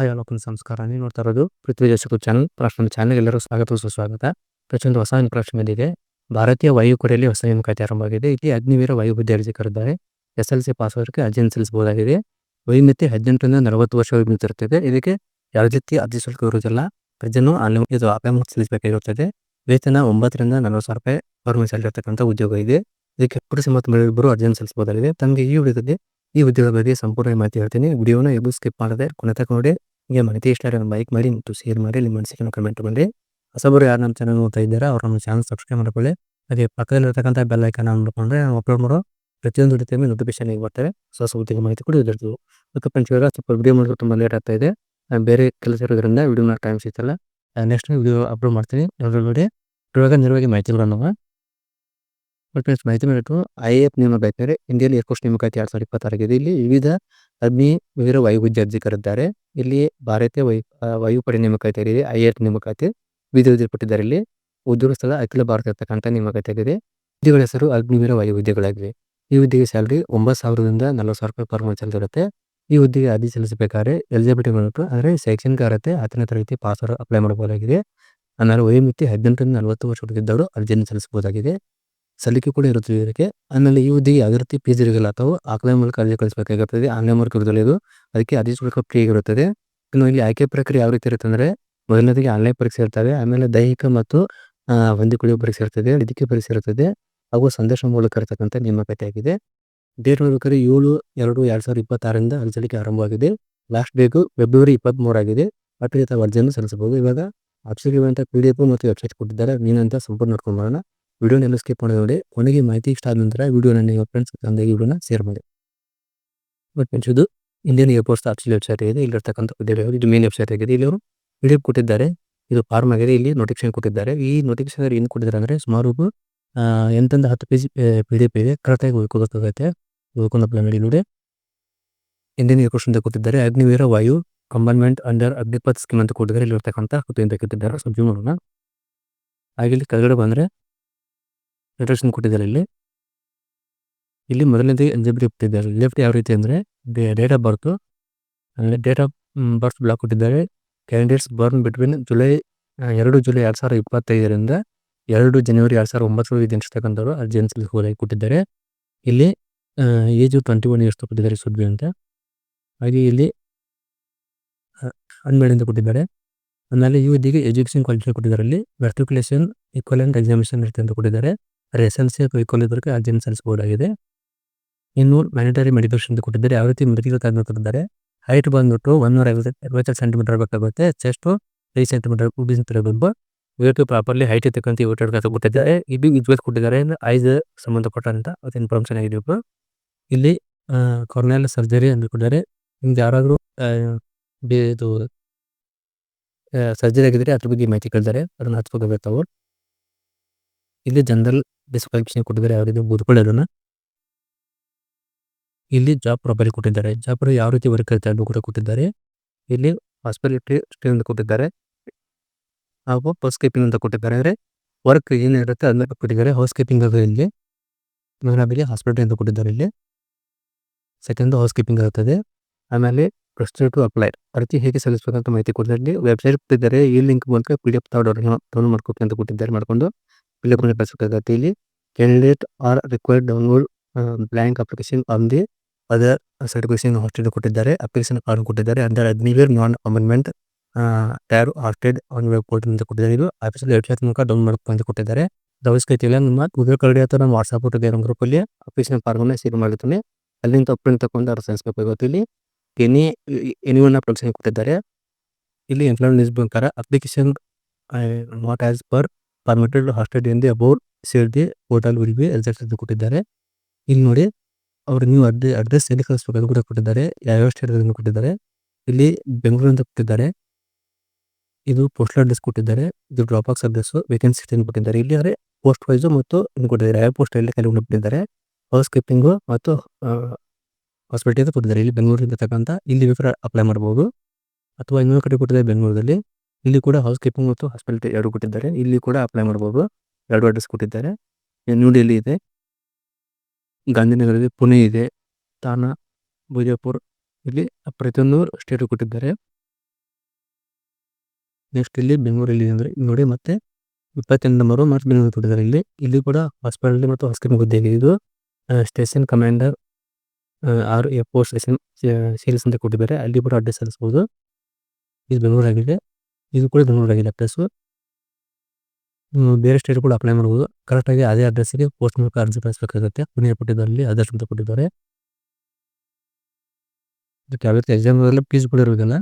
Hi ಎಲ್ಲರಿಗೂ ಸಂಸ್ಕಾರ. ನೀವು ನೋಡ್ತಾ ಇರೋದು ಪೃಥ್ವಿ ಜಸಕು ಚಾನಲ್. ಪ್ರಶ್ನೆ ಚಾನಲ್ ಎಲ್ಲರೂ ಸ್ವಾಗತ ಸುಸ್ವಾಗತ ಪ್ರತಿಯೊಂದು ಹೊಸ ಪ್ರಶ್ನೆ ಬಂದಿದೆ ಭಾರತೀಯ ವಾಯುಪಡೆಯಲ್ಲಿ ಹೊಸ ನೇಮಕಾತಿ ಆರಂಭವಾಗಿದೆ ಇಲ್ಲಿ ಅಗ್ನಿವೀರ ವಾಯುಬುದ್ಧಿ ಅರ್ಜಿ ಕರೆದಿದ್ದಾರೆ. ಎಸ್ ಎಲ್ ಸಿ ಪಾಸ್ ಅವರಿಗೆ ಅರ್ಜಿಯನ್ನು ಸಲ್ಲಿಸಬಹುದಾಗಿದೆ ವಯೋಮಿತಿ ಹದಿನೆಂಟರಿಂದ ನಲವತ್ತು ವರ್ಷ ವಯೋಮಿತಿ ಇರುತ್ತದೆ ಇದಕ್ಕೆ ಯಾವುದೇ ರೀತಿ ಅರ್ಜಿ ಶುಲ್ಕ ಇರುವುದಿಲ್ಲ ಪ್ರಜೆನೂ ಆನ್ಲೈನ್ ಇದು ಸಲ್ಲಿಸಬೇಕಾಗಿರುತ್ತದೆ. ವೇತನ ಒಂಬತ್ತರಿಂದ ನಲವತ್ತು ಸಾವಿರ ರೂಪಾಯಿ ಗೌರ್ಮೆಂಟ್ ಸ್ಯಾಲರಿ ಉದ್ಯೋಗ ಇದೆ. ಇದಕ್ಕೆ ಪುರುಷ ಮತ್ತು ಮಹಿಳೆಯೊಬ್ಬರು ಅರ್ಜಿಯನ್ನು ಸಲ್ಲಿಸಬಹುದಾಗಿದೆ. ತಮಗೆ ಈ ವಿಡಿಯೋದಲ್ಲಿ ಈ ಉದ್ಯೋಗದ ಬಗ್ಗೆ ಸಂಪೂರ್ಣ ಮಾಹಿತಿ ಹೇಳ್ತೀನಿ. ವಿಡಿಯೋನ ಎಲ್ಲೂ ಸ್ಕಿಪ್ ಮಾಡದೆ ಕೊನೆ ತನಕ ನಿಮಗೆ ಮಾಹಿತಿ ಇಷ್ಟ ಬೈಕ್ ಲೈಕ್ ಮಾಡಿ ಮತ್ತು ಶೇರ್ ಮಾಡಿ ನಿಮ್ಮ ಮನಸ್ಸಿಗೆ ಕಮೆಂಟ್ ಮಾಡಿ ಹೊಸಬರು ಯಾರು ನಮ್ಮ ಚಾನಲ್ ನೋಡ್ತಾ ಇದ್ದಾರೆ ಅವ್ರು ನಮ್ಮ ಚಾನಲ್ ಸಬ್ಸ್ಕ್ರೈಬ್ ಮಾಡ್ಕೊಳ್ಳಿ. ಅದೇ ಪಕ್ಕದಲ್ಲಿರ್ತಕ್ಕಂಥ ಬೆಲ್ ಐಕನ್ ನೋಡ್ಕೊಂಡ್ರೆ ನಾವು ಅಪ್ಲೋಡ್ ಮಾಡೋ ಪ್ರತಿಯೊಂದು ರೀತಿಯಲ್ಲಿ ನೋಟಿಫಿಕೇಶನ್ ಈಗ ಬರ್ತಾರೆ ಹೊಸ ಸುದ್ದಿಗೆ ಮಾಹಿತಿ ಕೂಡ ಇದ್ದಿರ್ತೀವಿ ಅದಕ್ಕೆ ಫ್ರೆಂಡ್ಸ್ ಇವಾಗ ಸ್ವಲ್ಪ ವಿಡಿಯೋ ಮಾಡಿದ್ರೆ ತುಂಬ ಲೇಟ್ ಆಗ್ತಾ ಇದೆ. ಬೇರೆ ಕೆಲಸ ಇರೋದ್ರಿಂದ ವಿಡಿಯೋನ ಟೈಮ್ ಸಿಗ್ತಲ್ಲ ನೆಕ್ಸ್ಟ್ ವಿಡಿಯೋ ಅಪ್ಲೋಡ್ ಮಾಡ್ತೀನಿ. ನೋಡಿ ಇವಾಗ ನೇರವಾಗಿ ಮಾಹಿತಿಗಳನ್ನು ಬಟ್ ಫ್ರೆಂಡ್ಸ್ ಮಾಹಿತಿ ಐಎಫ್ ಐ ಎಫ್ ನೇಮಕಾತಿ ಇಂಡಿಯನ್ ಏರ್ಫೋರ್ಸ್ ನೇಮಕಾತಿ ಎರಡ್ ಸಾವಿರದ ಇಪ್ಪತ್ತಾರಾಗಿದೆ ಇಲ್ಲಿ ವಿವಿಧ ಅಗ್ನಿ ವೀರ ವಾಯು ಕರೆದಿದ್ದಾರೆ. ಇಲ್ಲಿ ಭಾರತೀಯ ವೈ ವಾಯುಪಡೆ ನೇಮಕಾತಿ ಇದೆ ಐ ಎಫ್ ನೇಮಕಾತಿ ವಿವಿಧ ವಿಧಿಪಟ್ಟಿದ್ದಾರೆ ಇಲ್ಲಿ. ಉದ್ಯೋಗ ಸ್ಥಳ ಅಖಿಲ ಭಾರತ ಇರ್ತಕ್ಕಂಥ ನೇಮಕಾತಿ ಆಗಿದೆ ಹುದ್ದೆಗಳ ಹೆಸರು ಅಗ್ನಿವೀರ ವಾಯುವಿದ್ಯಗಳಾಗಿವೆ. ಈ ಹುದ್ದೆಗೆ ಸ್ಯಾಲ್ರಿ ಒಂಬತ್ತು ಸಾವಿರದಿಂದ ನಲವತ್ತು ಸಾವಿರ ರೂಪಾಯಿ ಪರ್ ಮಂತ್ ಇರುತ್ತೆ. ಈ ಹುದ್ದೆಗೆ ಅರ್ಜಿ ಸಲ್ಲಿಸಬೇಕಾದ್ರೆ ಎಲಿಜಿಬಿಲಿಟಿ ಮಾಡಬೇಕು ಅಂದರೆ ಶೈಕ್ಷಣಿಕ ಅರ್ಹತೆ ಹತ್ತನೇ ತರಗತಿ ಪಾಸ್ ಅಪ್ಲೈ ಮಾಡಬಹುದಾಗಿದೆ. ಅಂದರೆ ವಯೋಮಿತಿ ಹದಿನೆಂಟರಿಂದ ನಲವತ್ತು ವರ್ಷ ಹುಡುಗಿದ್ದವರು ಅರ್ಜಿಯನ್ನು ಸಲ್ಲಿಸಬಹುದಾಗಿದೆ. ಸಲ್ಲಿಕೆ ಕೂಡ ಇರುತ್ತದೆ. ಇದಕ್ಕೆ ಆಮೇಲೆ ಹುದ್ದೆಗೆ ಯಾವುದೇ ರೀತಿ ಫೀಸ್ ಇರಲಿಲ್ಲ ಅಥವಾ ಆಕ್ಲೈನ್ ಮೂಲಕ ಅರ್ಜಿ ಕಳಿಸಬೇಕಾಗಿರ್ತದೆ ಆನ್ಲೈನ್ ಮೂಲಕ ಇರೋದಿಲ್ಲ ಇದು ಅದಕ್ಕೆ ಅರ್ಜಿ ಶುಲ್ಕ ಫ್ರೀ ಆಗಿರುತ್ತದೆ ಇನ್ನು ಇಲ್ಲಿ ಆಯ್ಕೆ ಪ್ರಕ್ರಿಯೆ ಯಾವ ರೀತಿ ಇರುತ್ತೆ ಅಂದರೆ ಮೊದಲನೇದಾಗಿ ಆನ್ಲೈನ್ ಪರೀಕ್ಷೆ ಇರ್ತವೆ ಆಮೇಲೆ ದೈಹಿಕ ಮತ್ತು ಹೊಂದಿಕೊಳ್ಳುವ ಪರೀಕ್ಷೆ ಇರ್ತದೆ ಇದಕ್ಕೆ ಪರೀಕ್ಷೆ ಇರುತ್ತದೆ ಹಾಗೂ ಸಂದೇಶ ಮೂಲಕ ಇರತಕ್ಕಂಥ ನೇಮಕಾತಿ ಆಗಿದೆ. ಡೇಟ್ ನೋಡ್ಬೇಕಾದ್ರೆ ಏಳು, ಎರಡು ಎರಡು ಸಾವಿರದ ಇಪ್ಪತ್ತಾರರಿಂದ ಅರ್ಜಿ ಸಲ್ಲಿಕೆ ಆರಂಭವಾಗಿದೆ. ಲಾಸ್ಟ್ ಡೇಟು ಫೆಬ್ರವರಿ ಇಪ್ಪತ್ತ್ಮೂರಾಗಿದೆ ಅಪರಿಚಿತ ಅರ್ಜಿಯನ್ನು ಸಲ್ಲಿಸಬಹುದು. ಇವಾಗ ಅಪ್ಸಿಗೆ ಇರುವಂಥ ಪಿ ಡಿ ಎಫ್ ಮತ್ತು ವೆಬ್ಸೈಟ್ ಕೊಟ್ಟಿದ್ದಾರೆ. ನೀನಂತ ಸಂಪೂರ್ಣ ನೋಡ್ಕೊಂಡು ಬರೋಣ. ವಿಡಿಯೋನೆಲ್ಲ ಸ್ಕಿಪ್ ಮಾಡಿ ನೋಡಿ ಕೊನೆಗೆ ಮಾಹಿತಿ ಇಷ್ಟ ಆದ ನಂತರ ವಿಡಿಯೋನ ನಿಮ್ಮ ಫ್ರೆಂಡ್ಸ್ ತಂದೆಗೆ ವಿಡಿಯೋನ ಶೇರ್ ಮಾಡಿ. ಬಟ್ ಇದು ಇಂಡಿಯನ್ ಏರ್ಪೋರ್ಟ್ ಆಫೀಷಿಯಲ್ ವೆಬ್ಸೈಟ್ ಇದೆ ಇಲ್ಲಿರ್ತಕ್ಕಂಥ ಇದು ಮೇನ್ ವೆಬ್ಸೈಟ್ ಆಗಿದೆ. ಇಲ್ಲಿ ಅವರು ವಿಡಿಯೋ ಕೊಟ್ಟಿದ್ದಾರೆ. ಇದು ಫಾರ್ಮ್ ಆಗಿದೆ. ಇಲ್ಲಿ ನೋಟಿಫಿಕೇಶನ್ ಕೊಟ್ಟಿದ್ದಾರೆ. ಈ ನೋಟಿಫಿಕೇಶನ್ ಏನು ಕೊಟ್ಟಿದ್ದಾರೆ ಅಂದರೆ ಸುಮಾರು ಎಂತಂದ ಹತ್ತು ಪೇಜ್ ಪಿ ಡಿ ಎಫ್ ಇದೆ. ಕರೆಕ್ಟಾಗಿ ಓದ್ಕೋಬೇಕಾಗತ್ತೆ ಹೋಗ್ಕೊಂಡು ಅಪ್ಲೈ ಮಾಡಿ ನೋಡಿ. ಇಂಡಿಯನ್ ಏರ್ಪೋರ್ಟ್ಸ್ ಅಂತ ಕೊಟ್ಟಿದ್ದಾರೆ. ಅಗ್ನಿವೀರ ವಾಯು ಕಂಬನ್ಮೆಂಟ್ ಅಂಡರ್ ಅಗ್ನಿಪತ್ ಸ್ಕೀಮ್ ಅಂತ ಕೊಟ್ಟಿದ್ದಾರೆ. ಇಲ್ಲಿ ಇರ್ತಕ್ಕಂಥ ಕೊಟ್ಟಿದ್ದಾರೆ ಸಬ್ಜಿ ಮಾಡೋಣ ಹಾಗೆ ಇಲ್ಲಿ ಕೆಳಗಡೆ ಬಂದರೆ ರಿಟರ್ಷನ್ ಕೊಟ್ಟಿದ್ದಾರೆ ಇಲ್ಲಿ. ಇಲ್ಲಿ ಮೊದಲನೇದು ಎಲಿಜಿಬಿಲಿಟಿ ಕೊಟ್ಟಿದ್ದಾರೆ. ಲೆಫ್ಟ್ ಯಾವ ರೀತಿ ಅಂದರೆ date of birth date of birth block ಕೊಟ್ಟಿದ್ದಾರೆ. ಕ್ಯಾಂಡಿಡೇಟ್ಸ್ ಬರ್ನ್ ಬಿಟ್ವೀನ್ ಜುಲೈ ಎರಡು ಜುಲೈ ಎರಡು ಸಾವಿರದ ಇಪ್ಪತ್ತೈದರಿಂದ ಎರಡು ಜನವರಿ ಎರಡು ಸಾವಿರದ ಒಂಬತ್ತರವರೆಗೆ ಜನಿಸ್ತಕ್ಕಂಥವ್ರು ಅರ್ಜಿಯನ್ನು ಸಲ್ಲಿಸಬಹುದಾಗಿ ಕೊಟ್ಟಿದ್ದಾರೆ. ಇಲ್ಲಿ ಏಜು ಟ್ವೆಂಟಿ ಒನ್ ಇಯರ್ಸ್ ಕೊಟ್ಟಿದ್ದಾರೆ ಸುದ್ದಿ ಅಂತ. ಹಾಗೆ ಇಲ್ಲಿ ಅನ್ಮೇಡ್ ಅಂತ ಕೊಟ್ಟಿದ್ದಾರೆ. ಆಮೇಲೆ ಹುದ್ದೆಗೆ ಎಜುಕೇಷನ್ ಕ್ವಾಲಿಫಿಕೇಶನ್ ಕೊಟ್ಟಿದ್ದಾರೆ. ಇಲ್ಲಿ ಈಕ್ವಲ್ ಈಕ್ವಲೆಂಟ್ ಎಕ್ಸಾಮಿನೇಷನ್ ಇರುತ್ತೆ ಅಂತ ಕೊಟ್ಟಿದ್ದಾರೆ. ಆದರೆ ಎಸ್ ಎಲ್ ಸಿ ಅಥವಾ ಆಗಿದೆ ಇನ್ನು ಮ್ಯಾನಿಟರಿ ಮೆಡಿಕೇಶನ್ ಅಂತ ಕೊಟ್ಟಿದ್ದಾರೆ. ಯಾವ ರೀತಿ ಮೆಡಿಕಲ್ ಕಾರ್ಡ್ ಕೊಟ್ಟಿದ್ದಾರೆ ಹೈಟ್ ಬಂದ್ಬಿಟ್ಟು ಒಂದೂರ ಐವತ್ತು ಸೆಂಟಿಮೀಟರ್ ಬೇಕಾಗುತ್ತೆ ಚೆಸ್ಟು ಐದು ಸೆಂಟಿಮೀಟರ್ ಇರಬೇಕು ವೇಟು ಪ್ರಾಪರ್ಲಿ ಹೈಟ್ ಇರ್ತಕ್ಕಂಥ ವೇಟ್ ಕಾಸು ಕೊಟ್ಟಿದ್ದಾರೆ. ಇದು ವಿಜ್ವಲ್ ಕೊಟ್ಟಿದ್ದಾರೆ. ಐದು ಸಂಬಂಧಪಟ್ಟಂತ ಅದು ಇನ್ಫಾರ್ಮೇಷನ್. ಇಲ್ಲಿ ಕಾರ್ನೆಲ್ ಸರ್ಜರಿ ಅಂತ ಕೊಟ್ಟಿದ್ದಾರೆ. ನಿಮ್ಗೆ ಯಾರಾದರೂ ಇದು ಸರ್ಜರಿ ಆಗಿದ್ರೆ ಅದ್ರ ಬಗ್ಗೆ ಮಾಹಿತಿ ಕೇಳಿದ್ದಾರೆ ಅದನ್ನು ಹಚ್ಕೋಬೇಕು ಇಲ್ಲಿ ಜನರಲ್ ಡಿಸ್ಕ್ವಾಲಿಫಿಕೇಶನ್ ಕೊಟ್ಟಿದ್ದಾರೆ ಯಾವ ರೀತಿ ಓದ್ಕೊಳ್ಳಿ ಇಲ್ಲಿ ಜಾಬ್ ಪ್ರೊಫೈಲ್ ಕೊಟ್ಟಿದ್ದಾರೆ. ಜಾಬ್ ಯಾವ ರೀತಿ ವರ್ಕ್ ಇರುತ್ತೆ ಅದು ಕೂಡ ಕೊಟ್ಟಿದ್ದಾರೆ. ಇಲ್ಲಿ ಹಾಸ್ಪಿಟಲಿಟಿ ಸ್ಕ್ರೀನ್ ಅಂತ ಕೊಟ್ಟಿದ್ದಾರೆ. ಹಾಗೂ ಹೌಸ್ ಕೀಪಿಂಗ್ ಅಂತ ಕೊಟ್ಟಿದ್ದಾರೆ. ಅಂದರೆ ವರ್ಕ್ ಏನಿರುತ್ತೆ ಅದನ್ನ ಕೊಟ್ಟಿದ್ದಾರೆ. ಹೌಸ್ ಕೀಪಿಂಗ್ ಅದು ಇಲ್ಲಿ. ಆಮೇಲೆ ಹಾಸ್ಪಿಟಲ್ ಅಂತ ಕೊಟ್ಟಿದ್ದಾರೆ ಇಲ್ಲಿ. ಸೆಕೆಂಡ್ ಹೌಸ್ ಕೀಪಿಂಗ್ ಇರುತ್ತದೆ ಆಮೇಲೆ ಪ್ರೆಸ್ಟರ್ ಟು ಅಪ್ಲೈ ಅರ್ಜಿ ಹೇಗೆ ಸಲ್ಲಿಸಬೇಕಂತ ಮಾಹಿತಿ ಕೊಟ್ಟಿದ್ದಾರೆ ವೆಬ್ಸೈಟ್ ಕೊಟ್ಟಿದ್ದಾರೆ. ಈ ಲಿಂಕ್ ಮೂಲಕ ಪಿ ಡಿ ಎಫ್ ಡೌನ್ಲೋಡ್ ಮಾಡ್ಕೋಬೇಕು ಅಂತ ಕೊಟ್ಟಿದ್ದಾರೆ. ಮಾಡ್ಕೊಂಡು ಇಲ್ಲಿ candidate are required download blank application on the other certification hosted ಕೊಟ್ಟಿದ್ದಾರೆ ಅಪ್ಲಿಕೇಶನ್ ಕಾರ್ಡ್ ಕೊಟ್ಟಿದ್ದಾರೆ ಅಂದರೆ Agniveer non amendment tier hosted on web portal ಅಂತ ಕೊಟ್ಟಿದ್ದಾರೆ ಇದು ಆಫೀಸಲ್ಲಿ ವೆಬ್ಸೈಟ್ ಮೂಲಕ ಡೌನ್ ಮಾಡ್ಕೊಂಡು ಕೊಟ್ಟಿದ್ದಾರೆ ಅವಶ್ಯಕತೆ ನಮ್ಮ ಗೂಗಲ್ ಕರಡಿ ಅಥವಾ ನಮ್ಮ ವಾಟ್ಸಪ್ ನಮ್ಮ ಗ್ರೂಪಲ್ಲಿ ಅಪ್ಲಿಕೇಶನ್ ಫಾರ್ಮನ್ನ ಶೇರ್ ಮಾಡಿರ್ತಾನೆ ಅಲ್ಲಿಂದ ಪ್ರಿಂಟ್ ತಗೊಂಡು ಅವ್ರು ಸಲ್ಲಿಸಬೇಕಾಗುತ್ತೆ ಇಲ್ಲಿ ಎನಿ ಎನಿ ಒನ್ ಅಪ್ಲಿಕೇಶನ್ ಕೊಟ್ಟಿದ್ದಾರೆ ಇಲ್ಲಿ ಎಂಪ್ಲಾಯ್ ನ್ಯೂಸ್ ಪ್ರಕಾರ application not as per per hosted hosted about share the B ಕೊಟ್ಟಿದ್ದಾರೆ ಇಲ್ಲಿ ನೋಡಿ ಅವ್ರು ನೀವು ಅಡ್ರೆ ಅಡ್ರೆಸ್ ಎಲ್ಲಿ ಕಳಿಸ್ಬೇಕು ಕೂಡ ಕೊಟ್ಟಿದ್ದಾರೆ ಯಾವ್ಯಾವ ಸ್ಟೇಟ್ ಕೊಟ್ಟಿದ್ದಾರೆ ಇಲ್ಲಿ ಬೆಂಗಳೂರು ಅಂತ ಕೊಟ್ಟಿದ್ದಾರೆ ಇದು ಪೋಸ್ಟಲ್ ಅಡ್ರೆಸ್ ಕೊಟ್ಟಿದ್ದಾರೆ ಇದು ಡ್ರಾಪ್ ಬಾಕ್ಸ್ ಅಡ್ರೆಸ್ ವೇಕೆನ್ಸಿ ಅಂತ ಕೊಟ್ಟಿದ್ದಾರೆ ಇಲ್ಲಿ ಆದರೆ ಪೋಸ್ಟ್ ವೈಸು ಮತ್ತು ಇನ್ನು ಕೊಟ್ಟಿದ್ದಾರೆ ಯಾವ ಪೋಸ್ಟ್ ಅಲ್ಲಿ ಕೆಲವು ಕೊಟ್ಟಿದ್ದಾರೆ ಹೌಸ್ ಕೀಪಿಂಗು ಮತ್ತು ಹಾಸ್ಪಿಟಲ್ ಕೊಟ್ಟಿದ್ದಾರೆ ಇಲ್ಲಿ ಬೆಂಗಳೂರಿಂದ ತಕ್ಕಂಥ ಇಲ್ಲಿ ಬೇಕಾದ್ರೆ ಅಪ್ಲೈ ಮಾಡ್ಬೋದು ಅಥವಾ ಇನ್ನೊಂದು ಕಡೆ ಕೊಟ್ಟಿದ್ದಾರೆ ಬೆಂಗಳೂರಲ್ಲಿ ಇಲ್ಲಿ ಕೂಡ ಹೌಸ್ ಕೀಪಿಂಗ್ ಮತ್ತು ಹಾಸ್ಪಿಟಲ್ ಎರಡು ಕೊಟ್ಟಿದ್ದಾರೆ. ಇಲ್ಲಿ ಕೂಡ ಅಪ್ಲೈ ಮಾಡಬಹುದು ಎರಡು ಅಡ್ರೆಸ್ ಕೊಟ್ಟಿದ್ದಾರೆ. ನ್ಯೂ ಡೆಲ್ಲಿ ಇದೆ. ಗಾಂಧಿನಗರ ಇದೆ ಪುಣೆ ಇದೆ. ತಾನ ಬಿಜಾಪುರ್ ಇಲ್ಲಿ ಪ್ರತಿಯೊಂದು ಸ್ಟೇಟ್ ಕೊಟ್ಟಿದ್ದಾರೆ. ನೆಕ್ಸ್ಟ್ ಇಲ್ಲಿ ಬೆಂಗಳೂರಲ್ಲಿ ಅಂದ್ರೆ ನೋಡಿ ಮತ್ತೆ ಇಪ್ಪತ್ತೆಂಟು ನಂಬರು ಮಾರ್ಚ್ ಬೆಂಗಳೂರು ಕೊಟ್ಟಿದ್ದಾರೆ ಇಲ್ಲಿ. ಇಲ್ಲಿ ಕೂಡ ಹಾಸ್ಪಿಟಲ್ ಮತ್ತು ಹಾಸ್ಪಿಟಲ್ ಹುದ್ದೆ ಇದೆ. ಇದು station commander or a post station sales ಅಂತ ಕೊಟ್ಟಿದ್ದಾರೆ. ಅಲ್ಲಿ ಕೂಡ ಅಡ್ರೆಸ್ ಸಲ್ಲಿಸಬಹುದು ಇದು ಬೆಂಗಳೂರಾಗಿದೆ. ಇದು ಕೂಡ ಬೆಂಗಳೂರಾಗಿದೆ ಅಡ್ರೆಸ್ ಬೇರೆ ಸ್ಟೇಟ್ ಕೂಡ ಅಪ್ಲೈ ಮಾಡ್ಬೋದು. ಕರೆಕ್ಟಾಗಿ ಅದೇ ಅಡ್ರೆಸ್ಸಿಗೆ ಪೋಸ್ಟ್ ಮೂಲಕ ಅರ್ಜಿ ಕಳಿಸಬೇಕಾಗುತ್ತೆ. ಪುಣೆ ಕೊಟ್ಟಿದ್ದಾರೆ ಆದರ್ಶ್ ಅಂತ ಕೊಟ್ಟಿದ್ದಾರೆ. ಇದಕ್ಕೆ ಯಾವ ರೀತಿ ಎಕ್ಸಾಮ್ ಫೀಸ್ ಕೂಡ ಇರೋದಿಲ್ಲ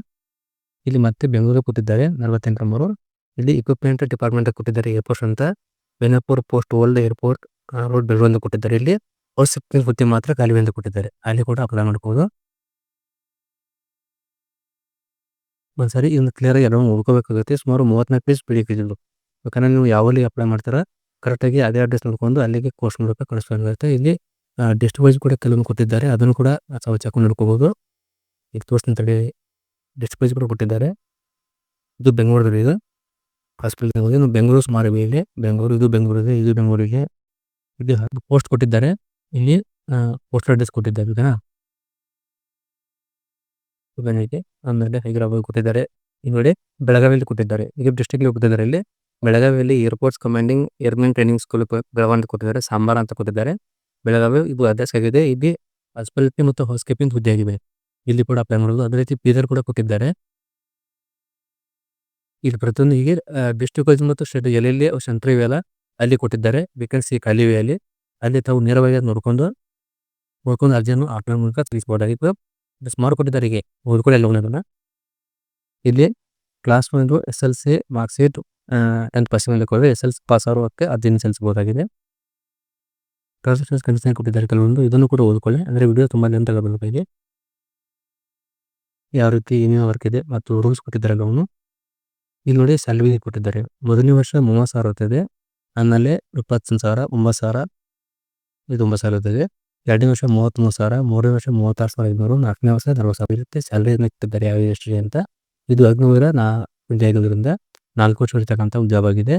ಇಲ್ಲಿ ಮತ್ತೆ ಬೆಂಗಳೂರಿಗೆ ಕೊಟ್ಟಿದ್ದಾರೆ, ನಲವತ್ತೆಂಟು ನಂಬರು ಇಲ್ಲಿ ಇಕ್ವಿಪ್ಮೆಂಟ್ ಡಿಪಾರ್ಟ್ಮೆಂಟ್ ಕೊಟ್ಟಿದ್ದಾರೆ ಏರ್ಪೋರ್ಟ್ ಅಂತ. Benapur post old airport road Bengaluru ಕೊಟ್ಟಿದ್ದಾರೆ. ಇಲ್ಲಿ ಔಟ್ ಶಿಫ್ಟಿಂಗ್ ಹುದ್ದೆ ಮಾತ್ರ ಖಾಲಿ ಅಂತ ಕೊಟ್ಟಿದ್ದಾರೆ. ಅಲ್ಲಿ ಕೂಡ ಅಪ್ಲೈ ಮಾಡ್ಬೋದು. ಒಂದ್ಸರಿ ಇನ್ನು ಕ್ಲಿಯರ್ ಆಗಿ ಎಲ್ಲ ನೋಡ್ಕೋಬೇಕಾಗುತ್ತೆ. ಸುಮಾರು ಮೂವತ್ನಾಲ್ಕು ಪೇಜ್ ಪಿ ಡಿ ಎಫ್ ಯಾಕಂದ್ರೆ ನೀವು ಯಾವಲ್ಲಿ ಅಪ್ಲೈ ಮಾಡ್ತಾರ ಕರೆಕ್ಟಾಗಿ ಅದೇ ಅಡ್ರೆಸ್ ನೋಡ್ಕೊಂಡು ಅಲ್ಲಿಗೆ ಕೋರ್ಸ್ ಮೂಲಕ ಕಳಿಸ್ಬೇಕಾಗುತ್ತೆ ಇಲ್ಲಿ ಡಿಸ್ಟ್ ವೈಸ್ ಕೂಡ ಕೆಲವೊಂದು ಕೊಟ್ಟಿದ್ದಾರೆ. ಅದನ್ನು ಕೂಡ ತಾವು ಚೆಕ್ ನೋಡ್ಕೋಬಹುದು ಈಗ ತೋರಿಸ್ತೀನಿ ತಡಿ. ಡಿಸ್ಟ್ ವೈಸ್ ಕೂಡ ಕೊಟ್ಟಿದ್ದಾರೆ. ಇದು ಬೆಂಗಳೂರಲ್ಲಿ ಇದು. ಹಾಸ್ಪಿಟಲ್ ಹೋಗಿ ಬೆಂಗಳೂರು ಸುಮಾರು ಇಲ್ಲಿ. ಬೆಂಗಳೂರು, ಇದು ಬೆಂಗಳೂರಿಗೆ ಇದು ಬೆಂಗಳೂರಿಗೆ. ಇದು ಪೋಸ್ಟ್ ಕೊಟ್ಟಿದ್ದಾರೆ. ಇಲ್ಲಿ ಪೋಸ್ಟ್ ಅಡ್ರೆಸ್ ಕೊಟ್ಟಿದ್ದಾರೆ, ಇದನ್ನ. ಬಂದಿದೆ ಆಮೇಲೆ ಹೈದರಾಬಾದ್ ಕೊಟ್ಟಿದ್ದಾರೆ ನೋಡಿ ಬೆಳಗಾವಿಯಲ್ಲಿ ಕೊಟ್ಟಿದ್ದಾರೆ ಈಗ ಡಿಸ್ಟ್ರಿಕ್ಟ್ ಕೊಟ್ಟಿದ್ದಾರೆ ಇಲ್ಲಿ. ಬೆಳಗಾವಿಯಲ್ಲಿ airports commanding airman training school Belagavi ಕೊಟ್ಟಿದ್ದಾರೆ ಸಾಂಬಾರ್ ಅಂತ ಕೊಟ್ಟಿದ್ದಾರೆ ಬೆಳಗಾವಿ ಇದು ಅಡ್ರೆಸ್ ಆಗಿದೆ. ಇಲ್ಲಿ ಹಾಸ್ಪಿಟಾಲಿಟಿ ಮತ್ತು ಹೌಸ್ ಕೀಪಿಂಗ್ ಹುದ್ದೆ ಆಗಿವೆ ಇಲ್ಲಿ ಕೂಡ ಅಪ್ಲೈ ಮಾಡೋದು ಅದೇ ರೀತಿ ಪೀದರ್ ಕೂಡ ಕೊಟ್ಟಿದ್ದಾರೆ ಇಲ್ಲಿ ಪ್ರತಿಯೊಂದು ಈಗ ಡಿಸ್ಟ್ರಿಕ್ಟ್ ವೈಸ್ ಮತ್ತು ಸ್ಟೇಟ್ ಎಲ್ಲೆಲ್ಲಿ ಸೆಂಟ್ರ್ ಇವೆಲ್ಲ ಅಲ್ಲಿ ಕೊಟ್ಟಿದ್ದಾರೆ ವೇಕೆನ್ಸಿ ಖಾಲಿ ಇವೆ ಅಲ್ಲಿ. ಅಲ್ಲಿ ತಾವು ನೇರವಾಗಿ ನೋಡ್ಕೊಂಡು ನೋಡ್ಕೊಂಡು ಅರ್ಜಿಯನ್ನು ಆಟೋ ಮೂಲಕ ತಿಳಿಸ್ಬೋದಾಗಿತ್ತು ಸುಮಾರು ಕೊಟ್ಟಿದ್ದಾರೆ ಹೀಗೆ ಓದ್ಕೊಳ್ಳಿ ಎಲ್ಲ ಒಂದನ್ನು ಇಲ್ಲಿ ಕ್ಲಾಸ್ ಒಂದು S L C marks sheet tenth percent ಕೊಟ್ಟರೆ ಎಸ್ ಎಲ್ ಸಿ ಪಾಸ್ ಆಗೋಕ್ಕೆ ಅದನ್ನು ಸಲ್ಲಿಸಬಹುದಾಗಿದೆ ಟ್ರಾನ್ಸಾಕ್ಷನ್ಸ್ ಕಂಡೀಷನ್ ಕೊಟ್ಟಿದ್ದಾರೆ ಕೆಲವೊಂದು, ಇದನ್ನು ಕೂಡ ಓದ್ಕೊಳ್ಳಿ ಅಂದರೆ ವಿಡಿಯೋ ತುಂಬ ಲೆಂತ್ ಆಗಬೇಕಾಗಿ ಯಾವ ರೀತಿ ಏನೇನು ವರ್ಕ್ ಇದೆ ಮತ್ತು ರೂಲ್ಸ್ ಕೊಟ್ಟಿದ್ದಾರೆ ಅವನು ಇಲ್ಲಿ ನೋಡಿ ಸ್ಯಾಲ್ರಿ ಕೊಟ್ಟಿದ್ದಾರೆ. ಮೊದಲನೇ ವರ್ಷ ಮೂವತ್ತು ಸಾವಿರ ಇರ್ತದೆ, ಆಮೇಲೆ ಇಪ್ಪತ್ತೊಂದು ಸಾವಿರ, ಒಂಬತ್ತು ಸಾವಿರ, ಇದು ಒಂಬತ್ತು ಸಾವಿರ ಇರ್ತದೆ. ಎರಡನೇ ವರ್ಷ ಮೂವತ್ತ್ಮೂರು ಸಾವಿರ ಮೂರನೇ ವರ್ಷ ಮೂವತ್ತಾರು ಸಾವಿರ ಐದುನೂರು ನಾಲ್ಕನೇ ವರ್ಷ ನಲ್ವತ್ತು ಸಾವಿರ ಇರುತ್ತೆ ಸ್ಯಾಲ್ರಿ ಇಟ್ಟಿದ್ದಾರೆ ಯಾವ ಎಷ್ಟು ಅಂತ. ಇದು ಅಗ್ನಿವೀರ ನಾ ಆಗಿರೋದ್ರಿಂದ ನಾಲ್ಕು ವರ್ಷ ಇರ್ತಕ್ಕಂಥ ಉದ್ಯೋಗ ಆಗಿದೆ.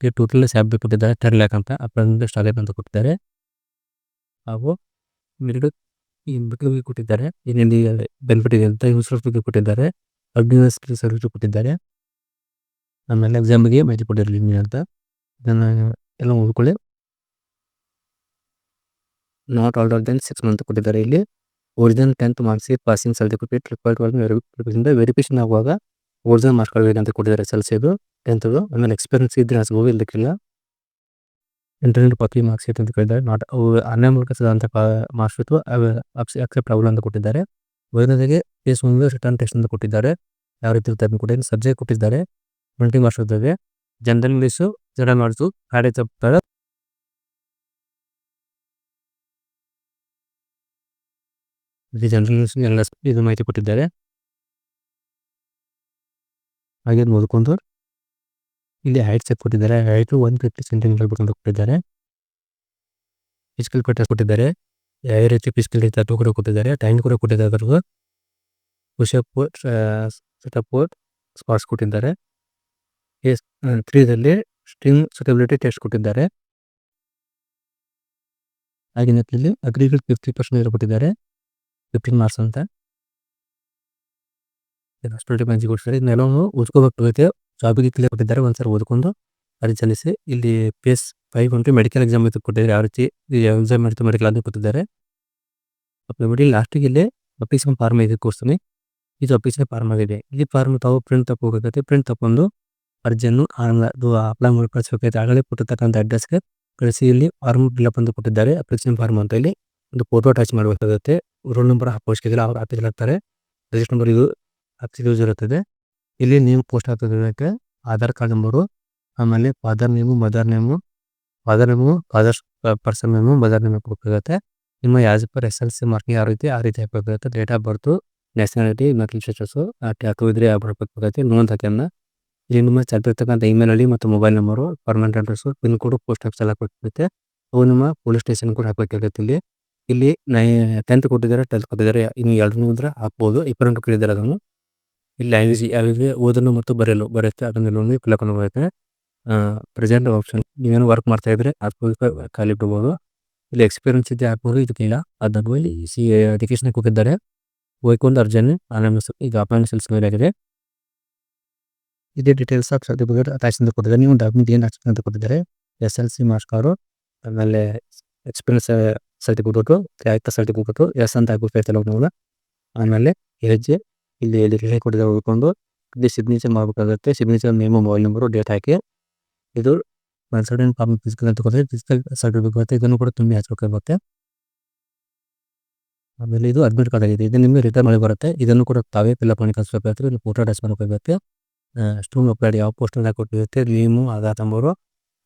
ಈಗ ಟೋಟಲ್ ಸ್ಯಾಲ್ರಿ ಕೊಟ್ಟಿದ್ದಾರೆ ಟೆನ್ ಲ್ಯಾಕ್ ಅಂತ. ಅಪ್ರೆಂಟ್ ಸ್ಟಾಲೇಟ್ ಅಂತ ಕೊಟ್ಟಿದ್ದಾರೆ. ಹಾಗೂ ಎರಡು ಬಗ್ಗೆ ಕೊಟ್ಟಿದ್ದಾರೆ. ಏನೇನು ಬೆನಿಫಿಟ್ ಇದೆ ಅಂತ ಯೂಸ್ಫುಲ್ ಬಗ್ಗೆ ಕೊಟ್ಟಿದ್ದಾರೆ. ಅಗ್ನಿವರ್ ಸರ್ವಿಸ್ ಕೊಟ್ಟಿದ್ದಾರೆ. ಆಮೇಲೆ ಎಕ್ಸಾಮ್ಗೆ ಮಾಹಿತಿ ಕೊಟ್ಟಿರಲಿ ಅಂತ. ಇದನ್ನು ಎಲ್ಲ ಓದ್ಕೊಳ್ಳಿ not older than six month ಕೊಟ್ಟಿದ್ದಾರೆ ಇಲ್ಲಿ. Original tenth marks passing certificate required verification ಆಗುವಾಗ ಒರಿಜಿನಲ್ ಮಾರ್ಕ್ಸ್ಗಳು ಅಂತ ಕೊಟ್ಟಿದ್ದಾರೆ ಎಸ್ ಎಲ್ ಸಿದು ಟೆಂತ್ದು ಆಮೇಲೆ ಎಕ್ಸ್ಪೀರಿಯನ್ಸ್ ಇದ್ರೆ ಹಚ್ಬೋದು ಇಲ್ಲಕ್ಕಿಲ್ಲ ಇಂಟರ್ನೆಟ್ ಪಕ್ಕಿ ಮಾರ್ಕ್ಸ್ ಶೀಟ್ ಅಂತ ಕೇಳಿದ್ದಾರೆ ನಾಟ್ ಅವು ಆನ್ಲೈನ್ ಮೂಲಕ ಸಿದಂಥ ಮಾರ್ಕ್ಸ್ ಶೀಟ್ ಅಕ್ಸೆಪ್ಟ್ ಆಗಲ್ಲ ಅಂತ ಕೊಟ್ಟಿದ್ದಾರೆ. ಮೊದಲನೇದಾಗಿ ಫೇಸ್ ಒಂದು ರಿಟರ್ನ್ ಟೆಸ್ಟ್ ಅಂತ ಕೊಟ್ಟಿದ್ದಾರೆ. ಯಾವ ರೀತಿ ಇರುತ್ತೆ ಅಂತ ಕೊಟ್ಟಿದ್ದಾರೆ? ಸಬ್ಜೆಕ್ಟ್ ಕೊಟ್ಟಿದ್ದಾರೆ. ಟ್ವೆಂಟಿ ಮಾರ್ಕ್ಸ್ ಇರ್ತದೆ ಜನರಲ್ ಇಂಗ್ಲೀಷು ಜನರಲ್ ಮಾರ್ಕ್ಸು ಗಾಡಿ ತಪ್ಪಾರೆ ಜನರಲ್ ಇದು ಮಾಹಿತಿ ಕೊಟ್ಟಿದ್ದಾರೆ. ಹಾಗೆ ಓದ್ಕೊಂಡು ಇಲ್ಲಿ ಹೈಟ್ ಸೆಟ್ ಕೊಟ್ಟಿದ್ದಾರೆ. ಹೈಟು ಒನ್ ಫಿಫ್ಟಿ ಸೆಂಟಿಮೀಟರ್ ಅಂತ ಕೊಟ್ಟಿದ್ದಾರೆ. ಫಿಸಿಕಲ್ ಫಿಟ್ನೆಸ್ ಕೊಟ್ಟಿದ್ದಾರೆ. ಯಾವ ರೀತಿ ಫಿಸಿಕಲ್ ಅದು ಕೂಡ ಕೊಟ್ಟಿದ್ದಾರೆ. ಟೈಮ್ ಕೂಡ ಕೊಟ್ಟಿದ್ದಾರೆ ಅದ್ರದ್ದು. ಪುಷಪ್ ಸೆಟಪ್ ಸ್ಪಾಟ್ಸ್ ಕೊಟ್ಟಿದ್ದಾರೆ. ಎಸ್ ತ್ರೀದಲ್ಲಿ ಸ್ಟ್ರಿಂಗ್ ಸುಟಬಿಲಿಟಿ ಟೆಸ್ಟ್ ಕೊಟ್ಟಿದ್ದಾರೆ. ಹಾಗೆ ಇಲ್ಲಿ ಅಗ್ರಿಕಲ್ ಫಿಫ್ಟಿ ಪರ್ಸೆಂಟ್ ಕೊಟ್ಟಿದ್ದಾರೆ. ಫಿಫ್ಟೀನ್ ಮಾರ್ಕ್ಸ್ ಅಂತ. ಹಾಸ್ಪಿಟಲ್ ಮಂಜಿ ಕೊಡ್ತಾರೆ ಇದನ್ನೆಲ್ಲವನ್ನು ಓದ್ಕೋಬೇಕಾಗುತ್ತೆ ಜಾಬಿಗೆ ಕ್ಲಿಯರ್ ಕೊಟ್ಟಿದ್ದಾರೆ. ಒಂದ್ಸರಿ ಓದ್ಕೊಂಡು ಅರ್ಜಿ ಸಲ್ಲಿಸಿ ಇಲ್ಲಿ ಪೇಸ್ ಫೈವ್ ಉಂಟು ಮೆಡಿಕಲ್ ಎಕ್ಸಾಮ್ ಇದು ಕೊಟ್ಟಿದ್ದಾರೆ. ಯಾವ ರೀತಿ ಎಕ್ಸಾಮ್ ಮಾಡ್ತು ಮೆಡಿಕಲ್ ಅದನ್ನು ಕೊಟ್ಟಿದ್ದಾರೆ. ನೋಡಿ ಲಾಸ್ಟಿಗೆ ಇಲ್ಲಿ ಅಪ್ಲಿಕೇಶನ್ ಫಾರ್ಮ್ ಇದೆ ಕೊಡ್ತೀನಿ ಇದು ಅಪ್ಲಿಕೇಶನ್ ಫಾರ್ಮ್ ಆಗಿದೆ. ಇಲ್ಲಿ ಫಾರ್ಮ್ ತಾವು ಪ್ರಿಂಟ್ ತಗೋಬೇಕಾಗುತ್ತೆ ಪ್ರಿಂಟ್ ತಗೊಂಡು ಅರ್ಜಿಯನ್ನು ಅಪ್ಲೈ ಮಾಡಿ ಕಳಿಸ್ಬೇಕಾಗುತ್ತೆ ಆಗಲೇ ಕೊಟ್ಟಿರ್ತಕ್ಕಂಥ ಅಡ್ರೆಸ್ಗೆ ಕಳಿಸಿ ಇಲ್ಲಿ ಫಾರ್ಮ್ ಫಿಲ್ಅಪ್ ಅಂತ ಕೊಟ್ಟಿದ್ದಾರೆ. ಅಪ್ಲಿಕೇಶನ್ ಫಾರ್ಮ್ ಅಂತ ಇಲ್ಲಿ ಒಂದು ಫೋಟೋ ಅಟ್ಯಾಚ್ ಮಾಡಬೇಕಾಗುತ್ತೆ. ರೋಲ್ ನಂಬರ್ ಅವಶ್ಯಕತೆ ಅವ್ರು ಆಫೀಸ್ ಹಾಕ್ತಾರೆ. ರಿಜಿಸ್ಟರ್ ನಂಬರ್ ಇದು ಹತ್ತು ಯೂಸ್ ಇರುತ್ತದೆ. ಇಲ್ಲಿ ನೇಮ್ ಪೋಸ್ಟ್ ಹಾಕೋದಕ್ಕೆ ಆಧಾರ್ ಕಾರ್ಡ್ ನಂಬರು ಆಮೇಲೆ father name mother name father name father person name mother name ಹಾಕಬೇಕಾಗತ್ತೆ. ನಿಮ್ಮ as per S L C marking ಯಾವ ರೀತಿ, ಆ ರೀತಿ ಹಾಕಬೇಕಾಗತ್ತೆ. Date of birth nationality marital status ಹಾಕಿದ್ರೆ ಯಾವ ಬರ್ಬೇಕಾಗುತ್ತೆ ನೋಂದ್ ಹಾಕ್ಯನ್ನ ಇಲ್ಲಿ ನಿಮ್ಮ ಚಾಲ್ತಿರ್ತಕ್ಕಂಥ ಇಮೇಲ್ ಅಲ್ಲಿ ಮತ್ತು mobile number permanent address pin code post ಆಫೀಸಲ್ಲಿ ಹಾಕಬೇಕಾಗುತ್ತೆ ಅವು ನಿಮ್ಮ ಪೊಲೀಸ್ ಸ್ಟೇಷನ್ ಕೂಡ ಹಾಕಬೇಕಾಗತ್ತೆ ಇಲ್ಲಿ. ಇಲ್ಲಿ ನೈ ಟೆಂತ್ ಕೊಟ್ಟಿದ್ದಾರೆ ಟ್ವೆಲ್ತ್ ಕೊಟ್ಟಿದ್ದಾರೆ, ಇನ್ನು ಎರಡು ಇದ್ರೆ ಹಾಕ್ಬೋದು ಇಪ್ಪರೆಂಟು ಕೇಳಿದ್ದಾರೆ ಅದನ್ನು. ಇಲ್ಲಿ ಲ್ಯಾಂಗ್ವೇಜ್ ಯಾವ್ಯಾವ ಓದಲು ಮತ್ತು ಬರೆಯಲು, ಬರೆಯುತ್ತೆ ಅದನ್ನೆಲ್ಲ ಕಲ್ಕೊಂಡು ಹೋಗುತ್ತೆ ಪ್ರೆಸೆಂಟ್ ಆಪ್ಷನ್ ನೀವೇನು ವರ್ಕ್ ಮಾಡ್ತಾ ಇದ್ರೆ ಅದು ಖಾಲಿ ಬಿಡ್ಬೋದು ಇಲ್ಲಿ ಎಕ್ಸ್ಪೀರಿಯನ್ಸ್ ಇದೆ ಹಾಕ್ಬೋದು ಇದಕ್ಕಿಲ್ಲ ಅದನ್ನು ಇಲ್ಲಿ ಸಿ ಎಜುಕೇಶನ್ ಕೊಟ್ಟಿದ್ದಾರೆ ಹೋಯ್ಕೊಂಡು ಅರ್ಜೆಂಟ್ ಆನ್ಲೈನ್ ಈಗ ಸೆಲ್ಸ್ ಮೇಲೆ ಆಗಿದೆ. ಇದೇ ಡೀಟೇಲ್ಸ್ ಆಫ್ ಸರ್ಟಿಫಿಕೇಟ್ ಕೊಟ್ಟಿದ್ದಾರೆ. ನೀವು ಡಾಕ್ಯುಮೆಂಟ್ ಏನು ಅಟ್ಯಾಚ್ ಅಂತ ಕೊಟ್ಟಿದ್ದಾರೆ? S, L, C, marks card ಆಮೇಲೆ ಎಕ್ಸ್ಪೀರಿಯನ್ಸ್ ಸರ್ಟಿಫಿಕೇಟು ಕ್ಯಾರೆಕ್ಟರ್ ಸರ್ಟಿಫಿಕೇಟು ಎಸ್ ಅಂತ ಹಾಕಿರ್ತಾರೆ ನೀವು ಆಮೇಲೆ ಹೆಜ್ಜೆ ಇಲ್ಲಿ ಇಲ್ಲಿ ಹೇಗೆ ಕೊಟ್ಟಿದ್ದಾರೆ ಉಳ್ಕೊಂಡು ಇಲ್ಲಿ ಸಿಗ್ನೇಚರ್ ಮಾಡಬೇಕಾಗುತ್ತೆ signature name mobile number date ಹಾಕಿ ಇದು ಕನ್ಸಲ್ಟೆಂಟ್ ಫಾರ್ಮ್ ಫಿಸಿಕಲ್ ಅಂತ ಕೊಟ್ಟರೆ ಫಿಸಿಕಲ್ ಸರ್ಟಿಫಿಕೇಟ್ ಇದನ್ನು ಕೂಡ ತುಂಬಿ ಹಚ್ಬೇಕಾಗುತ್ತೆ ಆಮೇಲೆ ಇದು ಅಡ್ಮಿಟ್ ಕಾರ್ಡ್ ಆಗಿದೆ ಇದು ನಿಮಗೆ ರಿಟರ್ನ್ ಮಾಡಿ ಬರುತ್ತೆ ಇದನ್ನು ಕೂಡ ತಾವೇ ಫಿಲ್ಅಪ್ ಮಾಡಿ ಕಳಿಸ್ಬೇಕಾಗುತ್ತೆ ಇಲ್ಲಿ ಫೋಟೋ ಅಟ್ಯಾಚ್ ಮಾಡ್ಕೋಬೇಕು ಸ್ಟೂಮ್ ಅಪ್ಲೈಡ್ ಯಾವ ಪೋಸ್ಟಲ್ಲಿ ಕೊಟ್ಟಿರುತ್ತೆ name Aadhaar number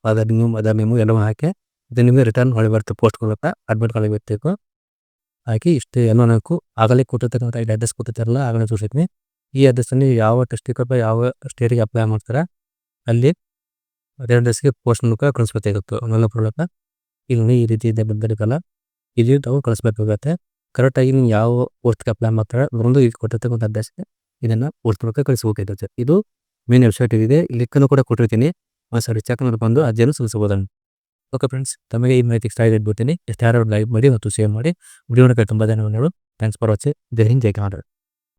Aadhaar name Aadhaar name ಎಲ್ಲವೂ ಹಾಕಿ ಇದು ರಿಟರ್ನ್ ಹೊಳೆ ಬರುತ್ತೆ ಪೋಸ್ಟ್ ಮೂಲಕ ಅಡ್ಮಿಟ್ ಕಾರ್ಡ್ ಬೇಕು ಹಾಕಿ ಇಷ್ಟು ಏನೋ ನಾಲ್ಕು ಆಗಲೇ ಕೊಟ್ಟಿರ್ತಕ್ಕಂಥ ಐದು ಅಡ್ರೆಸ್ ಕೊಟ್ಟಿರ್ತಾರಲ್ಲ ಆಗಲೇ ತೋರಿಸಿದ್ನಿ ಈ ಅಡ್ರೆಸ್ಸಲ್ಲಿ ಯಾವ ಟೆಸ್ಟಿಗೆ ಯಾವ ಸ್ಟೇಟಿಗೆ ಅಪ್ಲೈ ಮಾಡ್ತಾರೆ, ಅಲ್ಲಿ ಅದೇ ಅಡ್ರೆಸ್ಗೆ ಪೋಸ್ಟ್ ಮೂಲಕ ಕಳಿಸ್ಬೇಕಾಗುತ್ತೆ ಒಂದೊಂದು ಮೂಲಕ ಇಲ್ಲಿ ಈ ರೀತಿ ಇದೆ ಬಂದಿರಲ್ಲ ಇದು ತಾವು ಕಳಿಸ್ಬೇಕಾಗುತ್ತೆ. ಕರೆಕ್ಟಾಗಿ ನೀವು ಯಾವ ಪೋಸ್ಟ್ಗೆ ಅಪ್ಲೈ ಮಾಡ್ತಾರೆ ಒಂದು ಈಗ ಕೊಟ್ಟಿರ್ತಕ್ಕಂಥ ಅಡ್ರೆಸ್ಗೆ ಇದನ್ನು ಪೋಸ್ಟ್ ಮೂಲಕ ಕಳಿಸ್ಬೇಕಾಗುತ್ತೆ ಇದು ಮೇನ್ ವೆಬ್ಸೈಟ್ ಇದೆ. ಲಿಂಕನ್ನು ಕೂಡ ಕೊಟ್ಟಿರ್ತೀನಿ. ಒಂದ್ಸರಿ ಚೆಕ್ ಮಾಡ್ಕೊಂಡು ಅರ್ಜಿಯನ್ನು ಸಲ್ಲಿಸಬಹುದು? ಓಕೆ ಫ್ರೆಂಡ್ಸ್ ತಮಗೆ ಈ ಮಾಹಿತಿ ಇಷ್ಟ ಆಗಿದೆ ಬಿಡ್ತೀನಿ ಎಷ್ಟು ಯಾರು ಲೈಕ್ ಮಾಡಿ ಮತ್ತು ಶೇರ್ ಮಾಡಿ ವಿಡಿಯೋನ ತುಂಬ ಧನ್ಯವಾದಗಳು thanks for watching Jai Hind Jai Karnataka